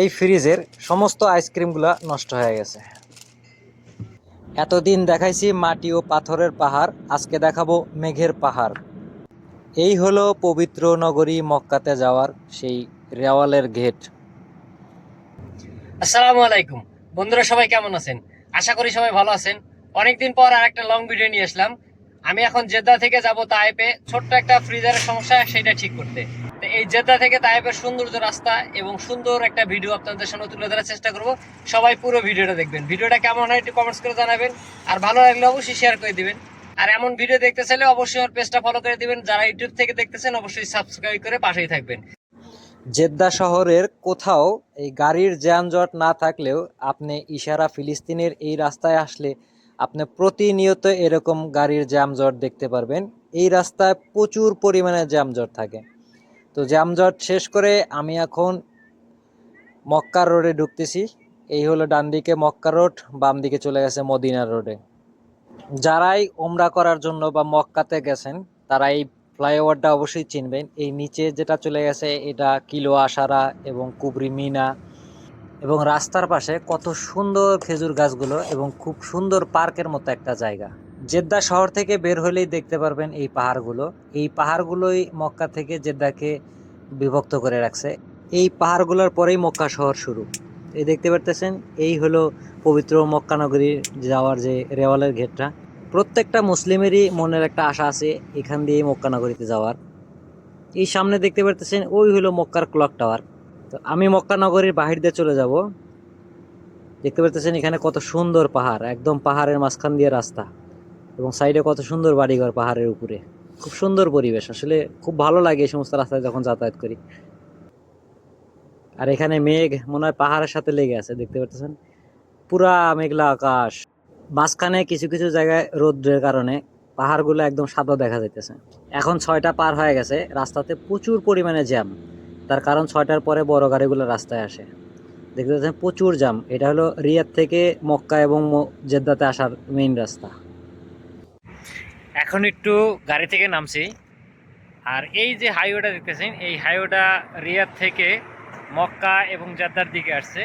এই ফ্রিজের সমস্ত আইসক্রিমগুলো নষ্ট হয়ে গেছে। এতদিন দেখাইছি মাটি ও পাথরের পাহাড়, আজকে দেখাবো মেঘের পাহাড়। এই হলো পবিত্র নগরী মক্কাতে যাওয়ার সেই রেওয়ালের গেট। আসসালামু আলাইকুম। বন্ধুরা সবাই কেমন আছেন? আশা করি সবাই ভালো আছেন। অনেকদিন পর আর একটা লং ভিডিও নিয়ে আসলাম। আমি এখন জেদ্দা থেকে যাব তাইপে ছোট্ট একটা ফ্রিজারের সমস্যা, সেটা ঠিক করতে। এই জেদ্দা থেকে তাইপের সৌন্দর্য রাস্তা এবং সুন্দর একটা ভিডিও আপনাদের সামনে তুলে ধরার চেষ্টা করব। সবাই পুরো ভিডিওটা দেখবেন। ভিডিওটা কেমন হয় একটু কমেন্টস করে জানাবেন। আর ভালো লাগলে অবশ্যই শেয়ার করে দিবেন। আর এমন ভিডিও দেখতে চাইলে অবশ্যই আমার পেজটা ফলো করে দিবেন। যারা ইউটিউব থেকে দেখতেছেন, অবশ্যই সাবস্ক্রাইব করে পাশেই থাকবেন। জেদ্দা শহরের কোথাও এই গাড়ির যানজট না থাকলেও আপনি ইশারা ফিলিস্তিনের এই রাস্তায় আসলে আপনি প্রতিনিয়ত এরকম গাড়ির জ্যামজট দেখতে পারবেন। এই রাস্তায় প্রচুর পরিমাণে জ্যামজট থাকে। তো যানজট শেষ করে আমি এখন মক্কা রোডে ঢুকতেছি। এই হলো ডান দিকে মক্কা রোড, বাম দিকে চলে গেছে মদিনা রোডে। যারাই ওমরা করার জন্য বা মক্কাতে গেছেন তারা এই ফ্লাইওভারটা অবশ্যই চিনবেন। এই নিচে যেটা চলে গেছে, এটা কিলো আশারা এবং কুবরি মিনা এবং রাস্তার পাশে কত সুন্দর খেজুর গাছগুলো এবং খুব সুন্দর পার্কের মতো একটা জায়গা। জেদ্দা শহর থেকে বের হলেই দেখতে পারবেন এই পাহাড়গুলো। এই পাহাড়গুলোই মক্কা থেকে জেদ্দাকে বিভক্ত করে রাখছে। এই পাহাড়গুলোর পরেই মক্কা শহর শুরু। এই দেখতে পারতেছেন, এই হলো পবিত্র মক্কা নগরী যাওয়ার যে রেওয়ালের গেটটা প্রত্যেকটা মুসলিমেরই মনের একটা আশা আছে এখান দিয়ে মক্কা নগরীতে যাওয়ার। এই সামনে দেখতে পারতেছেন, ওই হলো মক্কার ক্লক টাওয়ার। তো আমি মক্কা নগরীর বাহির দিয়ে চলে যাব। দেখতে পারতেছেন এখানে কত সুন্দর পাহাড়, একদম পাহাড়ের মাঝখান দিয়ে রাস্তা। এবং সাইডে কত সুন্দর বাড়িঘর পাহাড়ের উপরে। খুব সুন্দর পরিবেশ। আসলে খুব ভালো লাগে এই সমস্ত রাস্তায় যখন যাতায়াত করি। আর এখানে মেঘ মনে হয় পাহাড়ের সাথে লেগে আছে, দেখতে পারতেছেন পুরা মেঘলা আকাশ। মাঝখানে কিছু কিছু জায়গায় রৌদ্রের কারণে পাহাড়গুলো একদম সাদা দেখা যাইতেছে। এখন ছয়টা পার হয়ে গেছে। রাস্তাতে প্রচুর পরিমাণে জ্যাম। তার কারণ ছয়টার পরে বড় গাড়িগুলো রাস্তায় আসে। দেখতে পাচ্ছেন, প্রচুর জ্যাম। এটা হলো রিয়াদ থেকে মক্কা এবং জেদ্দাতে আসার মেইন রাস্তা। এখন একটু গাড়ি থেকে নামছি। আর এই যে হাইওয়েটা দেখতেছেন, এই হাইওয়েটা রিয়াদ থেকে মক্কা এবং জাদ্দার দিকে আসছে।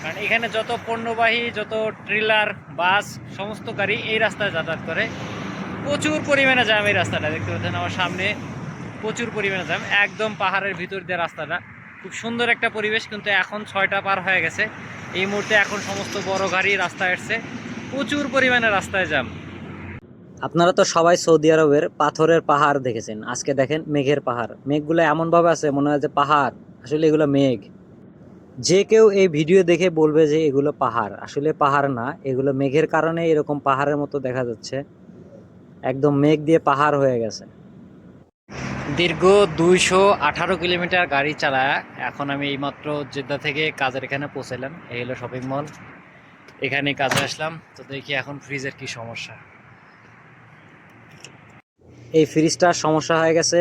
কারণ এখানে যত পণ্যবাহী, যত ট্রিলার বাস সমস্ত গাড়ি এই রাস্তায় যাতায়াত করে। প্রচুর পরিমাণে জ্যাম এই রাস্তাটা, দেখতে পাচ্ছেন আমার সামনে প্রচুর পরিমাণে জ্যাম একদম পাহাড়ের ভিতর দিয়ে রাস্তাটা। খুব সুন্দর একটা পরিবেশ, কিন্তু এখন ছয়টা পার হয়ে গেছে। এই মুহূর্তে এখন সমস্ত বড় গাড়ি রাস্তায় আসছে। প্রচুর পরিমাণে রাস্তায় জ্যাম আপনারা তো সবাই সৌদি আরবের পাথরের পাহাড় দেখেছেন। আজকে দেখেন মেঘের পাহাড়। মেঘগুলো এমনভাবে আছে, মনে হয় যে পাহাড়। আসলে এগুলো মেঘ। যে কেউ এই ভিডিও দেখে বলবে যে এগুলো পাহাড়। আসলে পাহাড় না, এগুলো মেঘের কারণে এরকম পাহাড়ের মতো দেখা যাচ্ছে। একদম মেঘ দিয়ে পাহাড় হয়ে গেছে। দীর্ঘ দুইশো আঠারো কিলোমিটার গাড়ি চালায়। এখন আমি এইমাত্র জেদ্দা থেকে কাজের এখানে পৌঁছালাম এই হলো শপিং মল এখানে কাজে আসলাম। তো দেখি এখন ফ্রিজের কি সমস্যা। এই ফ্রিজটার সমস্যা হয়ে গেছে।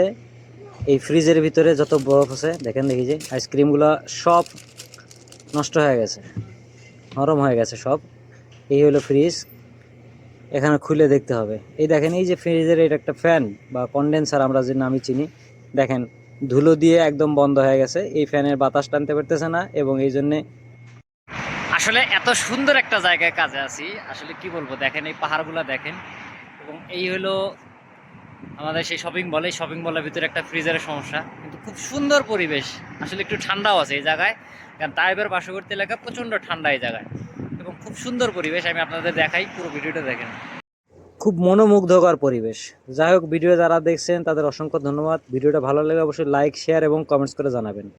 এই ফ্রিজের ভিতরে যত বরফ আছে, দেখেন দেখি যে আইসক্রিমগুলো সব নষ্ট হয়ে গেছে। নরম হয়ে গেছে সব। এই হলো ফ্রিজ এখানে খুলে দেখতে হবে। এই দেখেন, এই যে ফ্রিজের এটা একটা ফ্যান বা কন্ডেন্সার আমরা যে নামই চিনি, দেখেন, ধুলো দিয়ে একদম বন্ধ হয়ে গেছে। এই ফ্যানের বাতাস টানতে পারতেছে না এবং এই জন্যে আসলে এত সুন্দর একটা জায়গায় কাজে আছি। আসলে কি বলব, দেখেন এই পাহাড়গুলো দেখেন। এবং এই হলো আমাদের সেই শপিং মলে শপিং মলের ভিতরে একটা ফ্রিজারের সমস্যা। কিন্তু খুব সুন্দর পরিবেশ। আসলে একটু ঠান্ডাও আছে এই জায়গায়। কারণ তাইবের পার্শ্ববর্তী এলাকা প্রচণ্ড ঠান্ডা এই জায়গায়। এবং খুব সুন্দর পরিবেশ, আমি আপনাদের দেখাই পুরো ভিডিওটা দেখেন। খুব মনোমুগ্ধকর পরিবেশ। যাই হোক, ভিডিও যারা দেখছেন, তাদের অসংখ্য ধন্যবাদ। ভিডিওটা ভালো লাগলে অবশ্যই লাইক শেয়ার এবং কমেন্টস করে জানাবেন।